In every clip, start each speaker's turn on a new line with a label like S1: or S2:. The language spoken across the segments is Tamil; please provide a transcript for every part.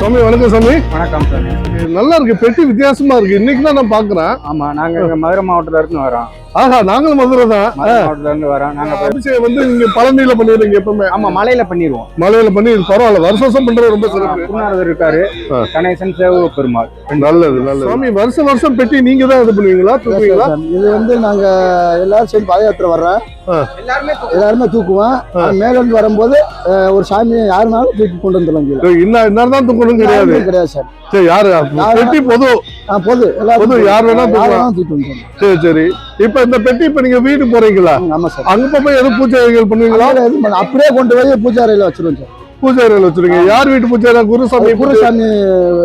S1: சாமி வணக்கம் சாமி.
S2: வணக்கம் சார்
S1: நல்லா இருக்கு பெட்டி வித்தியாசமா இருக்கு. இன்னைக்கு தான் நான் பாக்குறேன்.
S2: ஆமா நாங்க மதுரை மாவட்டத்துல இருந்து வரோம்.
S1: ஆஹா நாங்களும் மதுரை தான்
S2: இருந்து வரோம். நாங்க
S1: அபிஷேகம் வந்து இங்க பழனியில பண்ணிடுறீங்க எப்பவுமே.
S2: ஆமா மலையில பண்ணிடுவோம்.
S1: மலையில பண்ணி பரவாயில்ல வருஷம் வருஷம் பண்றது ரொம்ப சிறப்பு.
S2: குருநாதர் இருக்காரு. கணேசன் சேவ பெருமாள்.
S1: நல்லது நல்லது. சாமி வருஷம் வருஷம் பெட்டி நீங்க தான் இது பண்ணுவீங்களா? தூக்குவீங்களா?
S3: இது வந்து நாங்க எல்லாரும் சேர்ந்து பாத யாத்திரை வர்றோம்
S2: எல்லாருமே
S3: எல்லாருமே தூக்குவோம். மேல இருந்து வரும்போது ஒரு சாமியை யாருனாலும் தூக்கி கொண்டு வந்துடலாம்
S1: இன்னும் இன்னும் தான் தூக்கணும் கிடையாது.
S3: கிடையாது சார்.
S1: சரி யாரு? பெட்டி பொது.
S3: பொது.
S1: பொது, யார் வேணா சரி சரி. இப்ப இந்த பெட்டி இப்ப நீங்க வீட்டுக்கு போறீங்களா?
S3: ஆமா சார்.
S1: அங்க போய் எதுவும் பூஜைகள் பண்ணுவீங்களா?
S3: பண்ண- அப்படியே கொண்டு போய் பூஜை அறையில வச்சிருவோம் சார்.
S1: பூஜை அறையில வச்சிருக்கீங்க யார் வீட்டு பூஜை அறை? குருசாமி பூஜை
S3: குருசாமி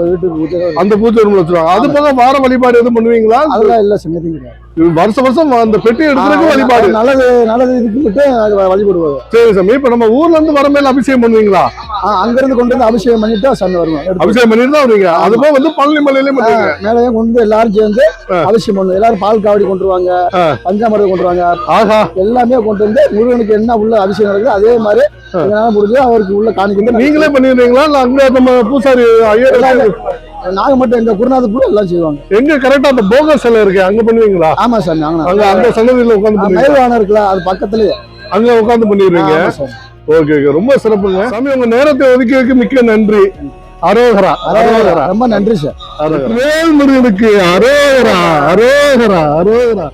S3: வீட்டுக்கு பூஜை.
S1: அந்த பூஜை ரூம்ல வச்சிருவாங்க. அது போக வார வழிபாடு எதுவும் பண்ணுவீங்களா?
S3: அதெல்லாம் இல்ல எதுவும் கிடையாது.
S1: வருஷம் வருஷம் அந்த பெட்டி எடுக்கிறதுக்கு வழிபாடு.
S3: நல்லது நல்லது இதுக்கு மட்டும் வழிபடுவாங்க
S1: சரி சாமி இப்ப நம்ம ஊர்ல இருந்து வர மேல அபிஷேகம் பண்ணுவீங்களா?
S3: ஆ, அங்கிருந்து கொண்டு வந்து அபிஷேகம் பண்ணிட்டு சாமி வருவோம்.
S1: அபிஷேகம் பண்ணிட்டு தான் வருவீங்க. அது போக வந்து பழனி மலையிலயும் பண்ணுவீங்க.
S3: மேலேயே கொண்டு எல்லாரும் சேர்ந்து அவசியம் பண்ணுவோம். எல்லாரும் பால் காவடி கொண்டு வருவாங்க.
S1: ஆ.
S3: பஞ்சாமிரதம் கொண்டு வருவாங்க.
S1: ஆஹா.
S3: எல்லாமே கொண்டு வந்து முருகனுக்கு என்ன உள்ள அபிஷேகம் நடக்குது அதே மாதிரி எங்களால முடிஞ்சு அவருக்கு உள்ள காணிக்கிறது
S1: நீங்களே பண்ணிடுறீங்களா? இல்ல அங்க நம்ம பூசாரி
S3: நாங்க மட்டும் எங்க குருநாதர் கூட எல்லாம் செய்வாங்க.
S1: எங்க கரெக்டா அந்த போக சிலை இருக்கு அங்க பண்ணுவீங்களா?
S3: ஆமா சார் நாங்க
S1: அங்க அந்த சன்னதியில உட்காந்து
S3: மயில்வானம் இருக்குல்ல அது பக்கத்துலயே.
S1: அங்க உட்காந்து பண்ணிடுவீங்க. ஓகே ஓகே ரொம்ப சிறப்புங்க. சாமி உங்க நேரத்தை ஒதுக்கியதுக்கு மிக்க நன்றி. அரோகரா அரோகரா.
S3: ரொம்ப நன்றி சார்.
S1: அரோகரா வேல் முருகனுக்கு அரோகரா அரோகரா அரோகரா.